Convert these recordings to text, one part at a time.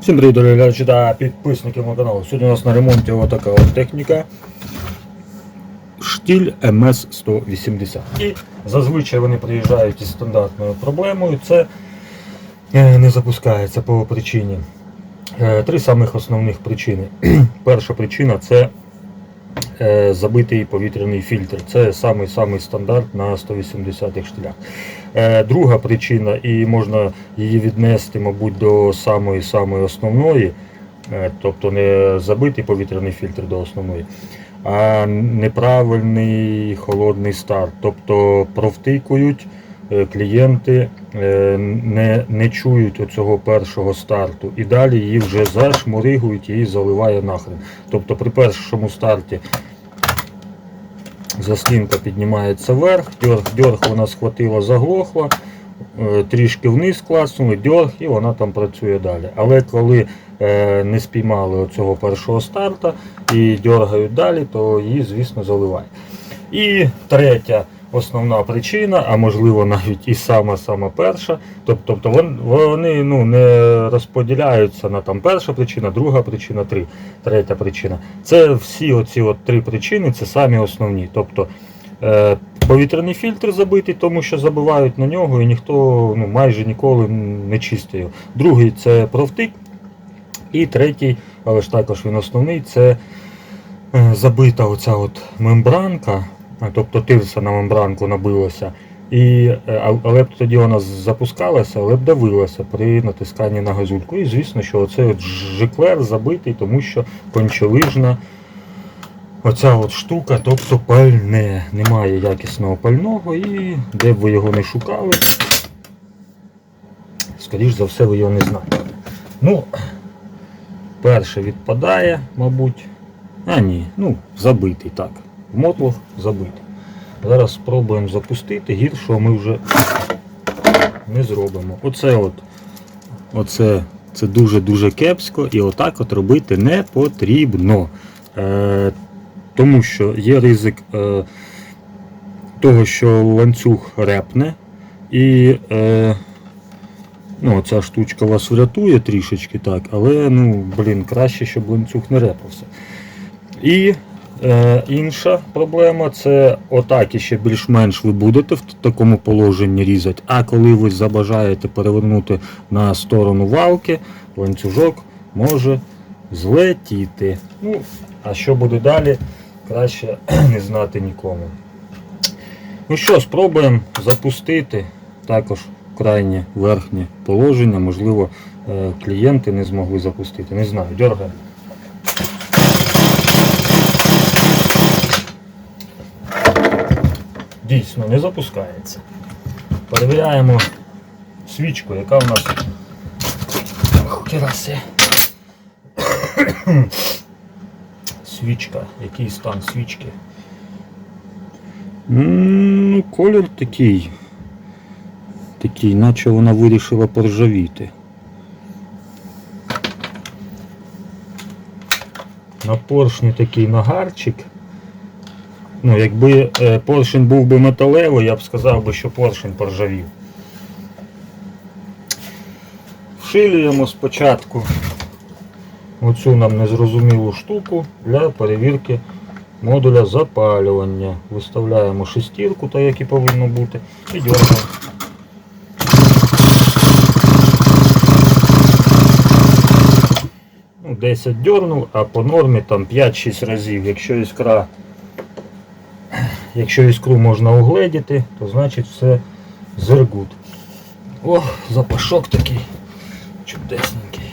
Всім привіт, дорогі глядачі та підписники мого каналу. Сьогодні у нас на ремонті отака от техніка. Штіль МС-180. І зазвичай вони приїжджають із стандартною проблемою. Це е, не запускається по причині. Е, Три самих основних причини. Перша причина це е, забитий повітряний фільтр. Це самий самий стандарт на 180-х штилях. Е, Друга причина, і можна її віднести, мабуть, до самої самої основної, е, тобто не забитий повітряний фільтр до основної, а неправильний холодний старт. Тобто провтикують е, клієнти, не, не чують оцього першого старту і далі її вже зашморигують і заливає нахрен. Тобто при першому старті заслінка піднімається вверх, дьорг, дьорг вона схватила, заглохла, е, трішки вниз класнули, дьорг і вона там працює далі. Але коли е, не спіймали оцього першого старта і дьоргають далі, то її, звісно, заливає. І третя основна причина, а можливо навіть і сама сама перша, тоб- тобто вони ну, не розподіляються на там перша причина, друга причина, три, третя причина. Це всі оці от три причини, це самі основні. Тобто е, повітряний фільтр забитий, тому що забивають на нього і ніхто ну, майже ніколи не чистить його. Другий це провтик. І третій, але ж також він основний, це е, забита оця от мембранка, тобто тирса на мембранку набилася. І, е, але б тоді вона запускалася, але б давилася при натисканні на газульку. І звісно, що оцей жиклер забитий, тому що кончелижна оця от штука, тобто пальне. Немає якісного пального і де б ви його не шукали, скоріш за все, ви його не знаєте. Ну, перше відпадає, мабуть. А ні, ну, забитий так. Мотлох забитий. Зараз спробуємо запустити, гіршого ми вже не зробимо. Оце от, оце це дуже-дуже кепсько і отак от робити не потрібно. Е, тому що є ризик е, того, що ланцюг репне і е, ну, ця штучка вас врятує трішечки так, але ну, блін, краще, щоб ланцюг не репався. І е, інша проблема це отак ще більш-менш ви будете в такому положенні різати. А коли ви забажаєте перевернути на сторону валки, ланцюжок може злетіти. Ну, а що буде далі, краще не знати нікому. Ну що, спробуємо запустити також крайнє верхнє положення. Можливо, е, клієнти не змогли запустити. Не знаю, дергаємо. Дійсно, не запускається. Перевіряємо свічку, яка у нас. Кераси. Свічка, який стан свічки. Ну, колір такий. Такий, наче вона вирішила поржавіти. На поршні такий нагарчик. Ну, якби е, поршень був би металевий, я б сказав би, що поршень поржавів. Вшилюємо спочатку оцю нам незрозумілу штуку для перевірки модуля запалювання. Виставляємо шестірку, так як і повинно бути, і дергаємо. Ну, 10 дернув, а по нормі там 5-6 разів. Якщо іскра Якщо іскру можна угледіти, то значить все зергут. О, запашок такий чудесненький.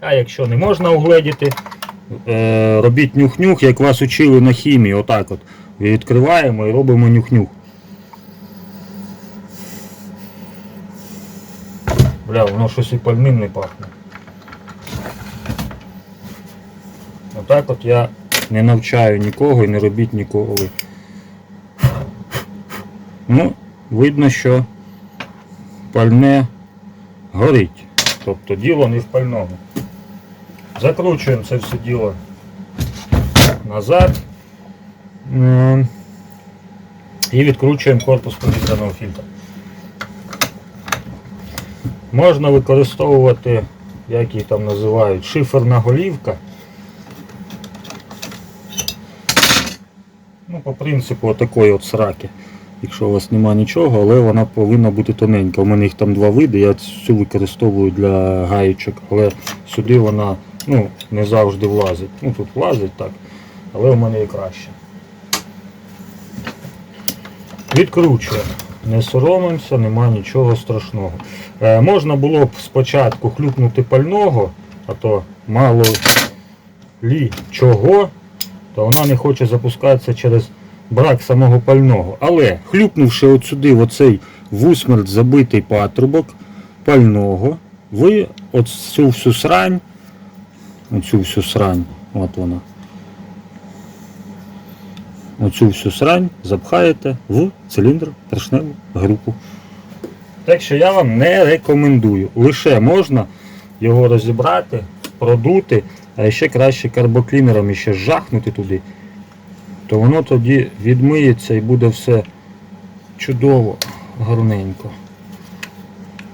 А якщо не можна угледіти, е, робіть нюх-нюх, як вас учили на хімії. Отак от. Відкриваємо і робимо нюх-нюх. Бля, воно щось і пальним не пахне. Отак от я не навчаю нікого і не робіть ніколи. Ну, видно, що пальне горить. Тобто діло не в пальному. Закручуємо це все діло назад і відкручуємо корпус повітряного фільтра. Можна використовувати, як її там називають, шиферна голівка. По принципу такої от сраки. Якщо у вас нема нічого, але вона повинна бути тоненька. У мене їх там два види, я цю використовую для гаєчок, але сюди вона ну, не завжди влазить. Ну тут влазить так, але у мене і краще. Відкручуємо. Не соромимося, нема нічого страшного. Е, можна було б спочатку хлюпнути пального, а то мало лі чого, то вона не хоче запускатися через брак самого пального. Але хлюпнувши от сюди оцей в усмерть забитий патрубок пального, ви от цю всю срань, оцю всю срань, от вона, оцю всю срань запхаєте в циліндр поршневу групу. Так що я вам не рекомендую. Лише можна його розібрати, продути, а ще краще карбоклінером ще жахнути туди, то воно тоді відмиється і буде все чудово, гарненько.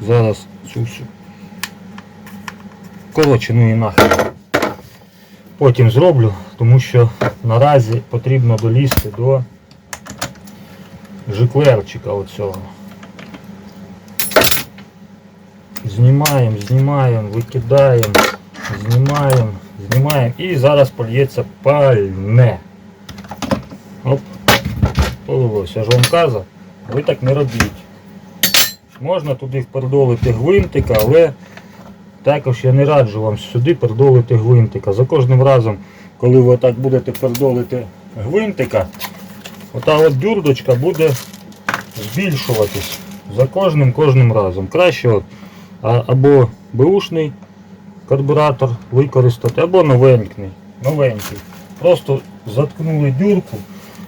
Зараз цю всю. Коротше, ну і нахер. Потім зроблю, тому що наразі потрібно долізти до жиклерчика оцього. Знімаємо, знімаємо, викидаємо, знімаємо, знімаємо і зараз польється пальне. Оп, полилося. Ж казав, ви так не робіть. Можна туди впердолити гвинтика, але також я не раджу вам сюди пердолити гвинтика. За кожним разом, коли ви так будете пердолити гвинтика, ота от дюрдочка буде збільшуватись за кожним кожним разом. Краще от, або беушний карбюратор використати, або новенький. новенький. Просто заткнули дюрку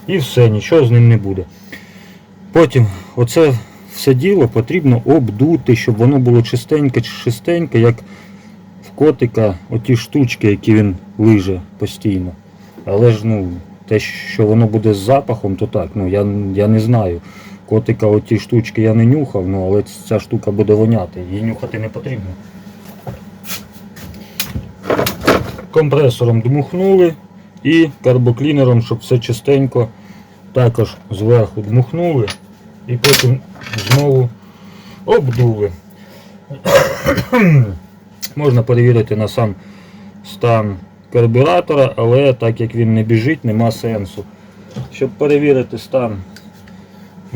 і все, нічого з ним не буде. Потім оце все діло потрібно обдути, щоб воно було чистеньке, чистеньке, як в котика оті штучки, які він лиже постійно. Але ж ну, те, що воно буде з запахом, то так, ну я, я не знаю. Котика оті штучки я не нюхав, ну але ця штука буде воняти, її нюхати не потрібно. Компресором дмухнули і карбоклінером, щоб все чистенько також зверху дмухнули і потім знову обдули. Можна перевірити на сам стан карбюратора, але так як він не біжить, нема сенсу. Щоб перевірити стан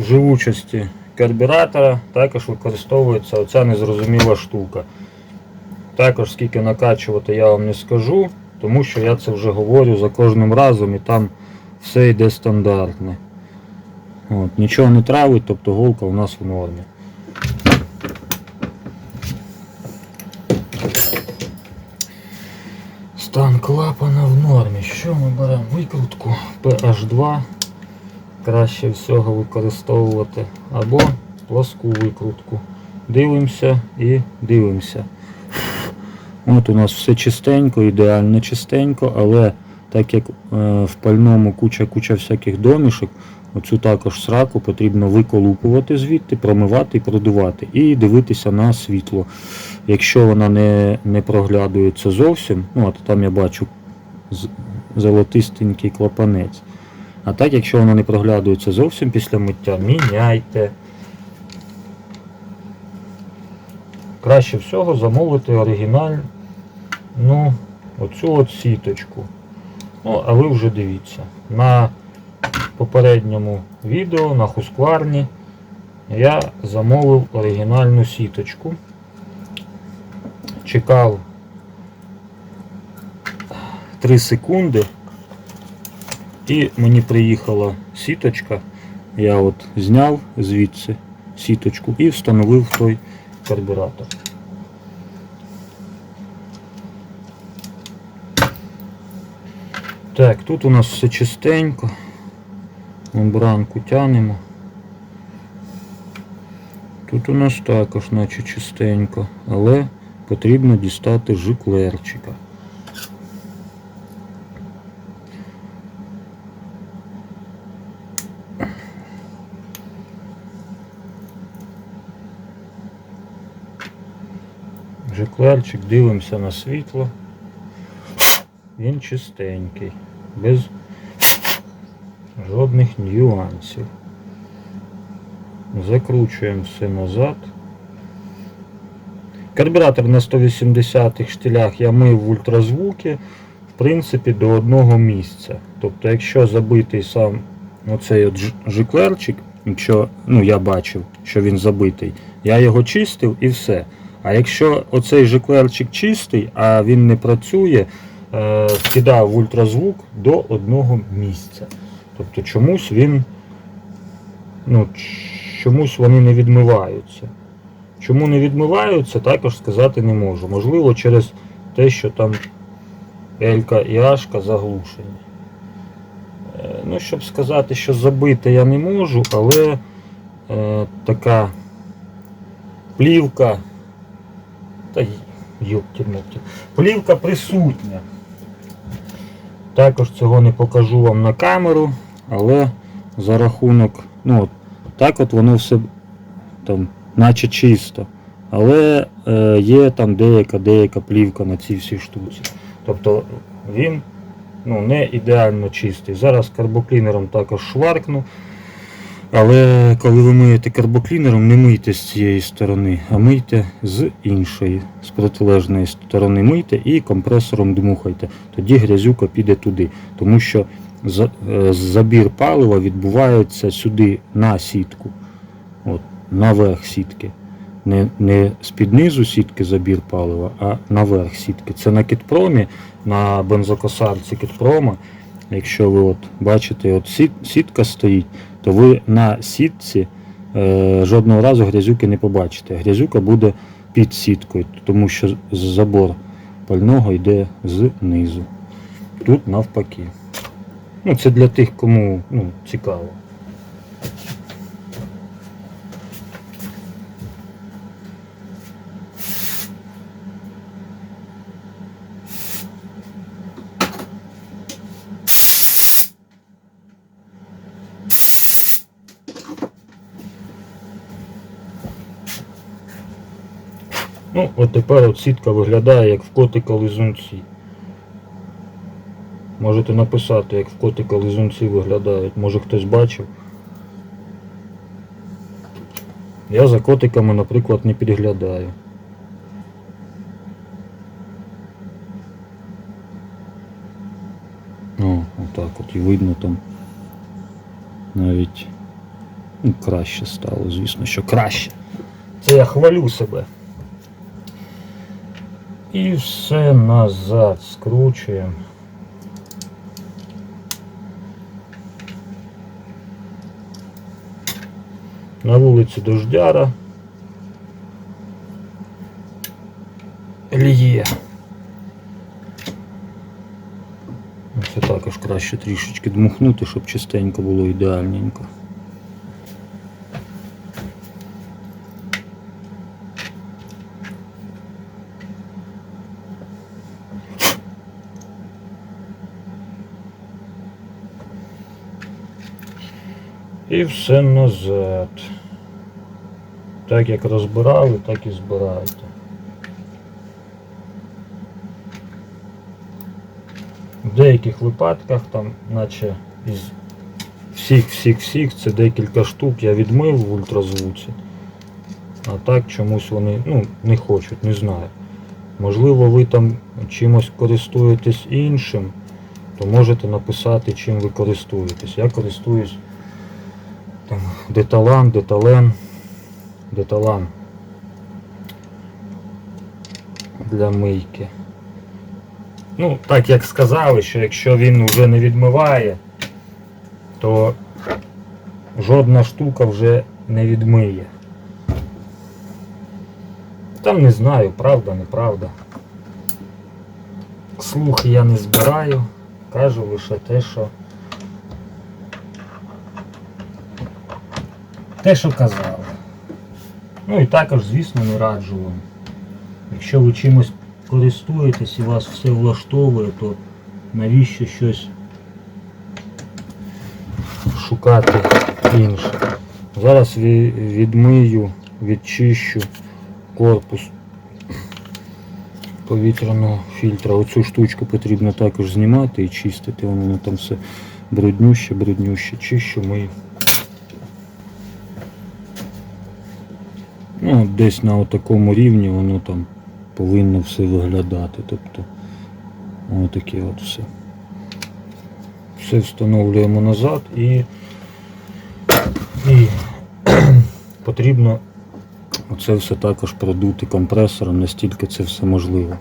живучості карбюратора, також використовується оця незрозуміла штука. Також скільки накачувати я вам не скажу, тому що я це вже говорю за кожним разом і там все йде стандартне. От, Нічого не травить, тобто голка у нас в нормі. Стан клапана в нормі. Що ми беремо? Викрутку PH2. Краще всього використовувати. Або плоску викрутку. Дивимося і дивимося. От у нас все чистенько, ідеально чистенько, але так як е, в пальному куча-куча всяких домішок, оцю також сраку потрібно виколупувати звідти, промивати і продувати. І дивитися на світло. Якщо вона не, не проглядується зовсім, ну от там я бачу золотистенький клапанець. А так, якщо вона не проглядується зовсім після миття, міняйте. Краще всього замовити оригінальну ну, оцю от сіточку. Ну, а ви вже дивіться. На попередньому відео на Хускварні я замовив оригінальну сіточку. Чекав 3 секунди і мені приїхала сіточка. Я от зняв звідси сіточку і встановив той карбюратор. Так, тут у нас все чистенько. Мембранку тянемо. Тут у нас також наче чистенько, але потрібно дістати жиклерчика. Жиклерчик, дивимося на світло. Він чистенький, без жодних нюансів. Закручуємо все назад. Карбюратор на 180-х штилях я мив в ультразвуки, в принципі, до одного місця. Тобто, якщо забитий сам оцей от жиклерчик, якщо ну, я бачив, що він забитий, я його чистив і все. А якщо оцей жиклерчик чистий, а він не працює, е, в ультразвук до одного місця. Тобто чомусь він, ну, чомусь вони не відмиваються. Чому не відмиваються, також сказати не можу. Можливо, через те, що там Елька і Ашка заглушені. Е, Ну, щоб сказати, що забити я не можу, але е, така плівка. Та й- йопті-мопті. Плівка присутня. Також цього не покажу вам на камеру, але за рахунок, ну от, так от воно все там, наче чисто. Але е, є там деяка деяка плівка на цій всій штуці. Тобто він ну, не ідеально чистий. Зараз карбоклінером також шваркну. Але коли ви миєте карбоклінером, не мийте з цієї сторони, а мийте з іншої, з протилежної сторони мийте і компресором дмухайте. Тоді грязюка піде туди. Тому що е, забір палива відбувається сюди на сітку. От, наверх сітки. Не, не з-під низу сітки забір палива, а наверх сітки. Це на кітпромі, на бензокосарці кітпрома. Якщо ви от бачите, от сіт, сітка стоїть, то ви на сітці е, жодного разу грязюки не побачите. Грязюка буде під сіткою, тому що забор пального йде знизу. Тут навпаки. Ну, це для тих, кому ну, цікаво. Ну, от тепер от сітка виглядає як в котика лизунці. Можете написати, як в котика лизунці виглядають. Може хтось бачив. Я за котиками, наприклад, не підглядаю. О, отак от і видно там навіть ну, краще стало, звісно, що краще. Це я хвалю себе. І все назад скручуємо. На вулиці дождяра. Ліє. Це також краще трішечки дмухнути, щоб чистенько було ідеальненько. І все назад. Так як розбирали, так і збирайте. В деяких випадках там, наче із всіх-всіх-всіх, це декілька штук я відмив в ультразвуці. А так чомусь вони ну, не хочуть, не знаю. Можливо, ви там чимось користуєтесь іншим, то можете написати, чим ви користуєтесь. Я користуюсь там, деталан, детален, деталан для мийки. Ну, так як сказали, що якщо він вже не відмиває, то жодна штука вже не відмиє. Там не знаю, правда, неправда. Слухи я не збираю, кажу лише те, що те, що казав. Ну і також, звісно, не раджу вам. Якщо ви чимось користуєтесь і вас все влаштовує, то навіщо щось шукати інше. Зараз відмию, відчищу корпус повітряного фільтра. Оцю штучку потрібно також знімати і чистити. Воно там все бруднюще, бруднюще. Чищу ми. Ну, десь на такому рівні воно там повинно все виглядати. Тобто отаке от все. Все встановлюємо назад і, і потрібно оце все також продути компресором, настільки це все можливо.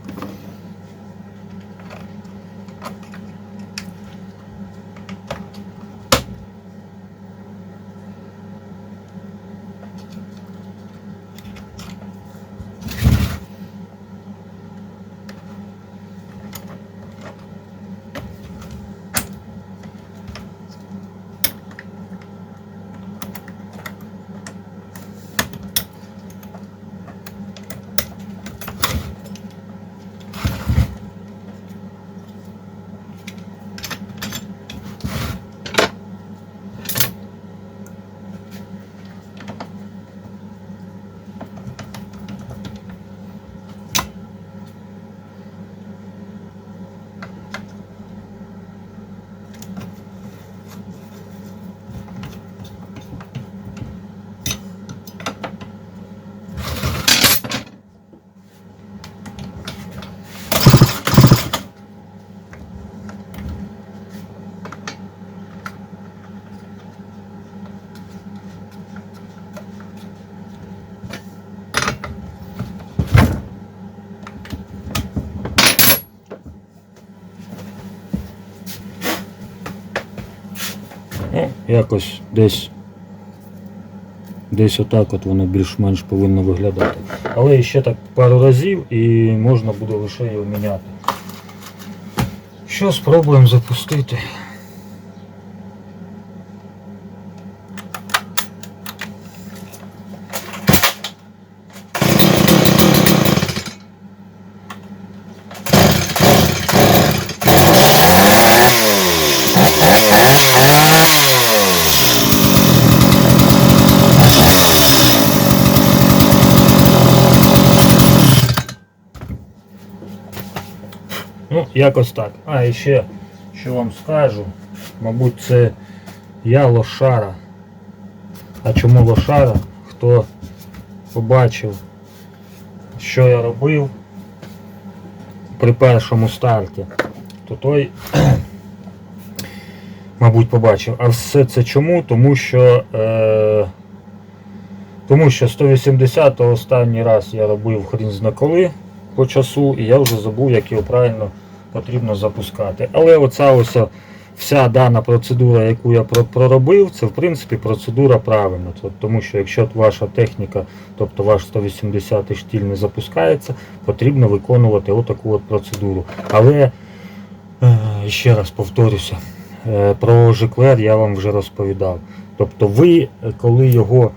Ну, якось десь. Десь отак от воно більш-менш повинно виглядати. Але ще так пару разів і можна буде лише його міняти. Що спробуємо запустити? Ну, якось так. А, і ще, що вам скажу, мабуть, це я лошара. А чому лошара? Хто побачив, що я робив при першому старті, то той, мабуть, побачив. А все це чому? Тому що. Е, тому що 180 останній раз я робив хрін зна коли по часу, і я вже забув, як його правильно потрібно запускати. Але оця ось вся дана процедура, яку я проробив, це в принципі процедура правильна. Тому що якщо ваша техніка, тобто ваш 180 штіль не запускається, потрібно виконувати отаку от процедуру. Але е, ще раз повторюся, е, про жиклер я вам вже розповідав. Тобто ви, е, коли його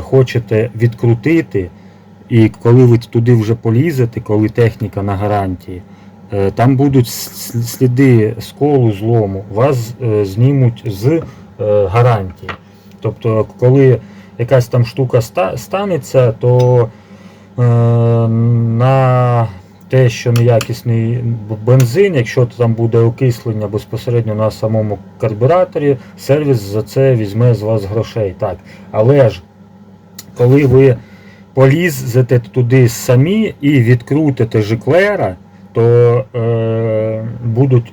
хочете відкрутити, і коли ви туди вже полізете, коли техніка на гарантії, е, там будуть сліди сколу, злому, вас е, знімуть з е, гарантії. Тобто, коли якась там штука станеться, то на те, що неякісний бензин, якщо там буде окислення безпосередньо на самому карбюраторі, сервіс за це візьме з вас грошей. Так. Але ж коли ви полізете туди самі і відкрутите жиклера, то е, будуть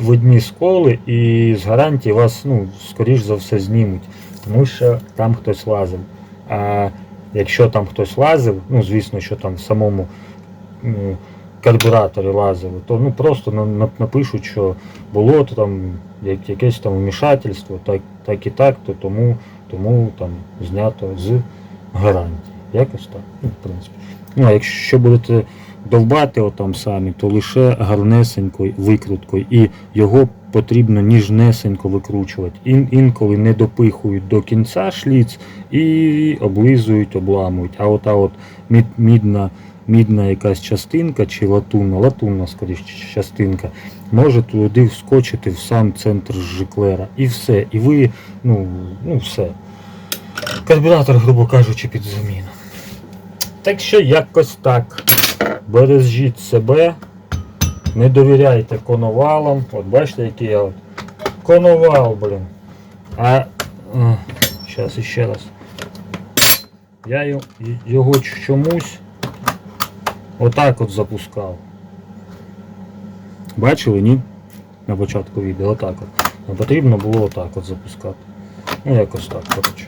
видні сколи і з гарантії вас, ну, скоріш за все, знімуть, тому що там хтось лазив. А якщо там хтось лазив, ну звісно, що там в самому ну, карбюраторі лазили, то ну просто на- на- напишуть, що було то там якесь там вмішательство, так, так і так, то тому, тому там знято з гарантії. Якось так. Ну, в принципі. Ну, а якщо будете довбати отам самі, то лише гарнесенькою викруткою. І його потрібно ніжнесенько викручувати. Ін, інколи не допихують до кінця шліц і облизують, обламують. А ота от мід, мідна, мідна якась частинка чи латунна, латунна скоріше частинка, може туди вскочити в сам центр жиклера. І все. І ви, ну, ну все. Карбюратор, грубо кажучи, під заміну. Так що якось так. бережіть себе, не довіряйте коновалам. От бачите, який я от. Коновал, блін. А. Зараз іще раз. Я його чомусь отак от запускав. Бачили, ні? На початку відео, отак от. А потрібно було отак от запускати. Ну, якось так, коротше.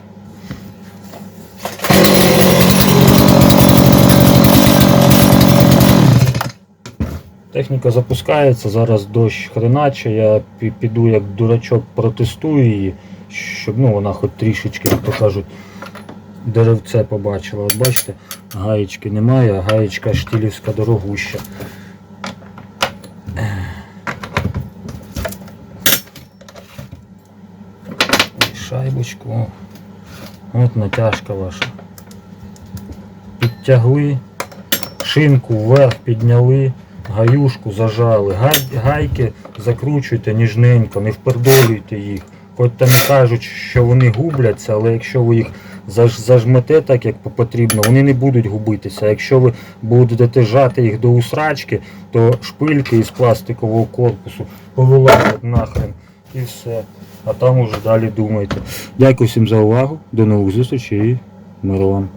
Техніка запускається, зараз дощ хреначе, я піду як дурачок протестую її, щоб ну, вона хоч трішечки, як то кажуть, деревце побачила. От бачите, гаєчки немає, а гаєчка штілівська дорогуща. Шайбочку. От натяжка ваша. Підтягли, шинку вверх підняли, гаюшку зажали. Гай, гайки закручуйте ніжненько, не впердолюйте їх. Хоч там кажуть, що вони губляться, але якщо ви їх заж, зажмете так, як потрібно, вони не будуть губитися. А якщо ви будете жати їх до усрачки, то шпильки із пластикового корпусу повилазять нахрен і все. А там уже далі думайте. Дякую всім за увагу. До нових зустрічей і миру вам.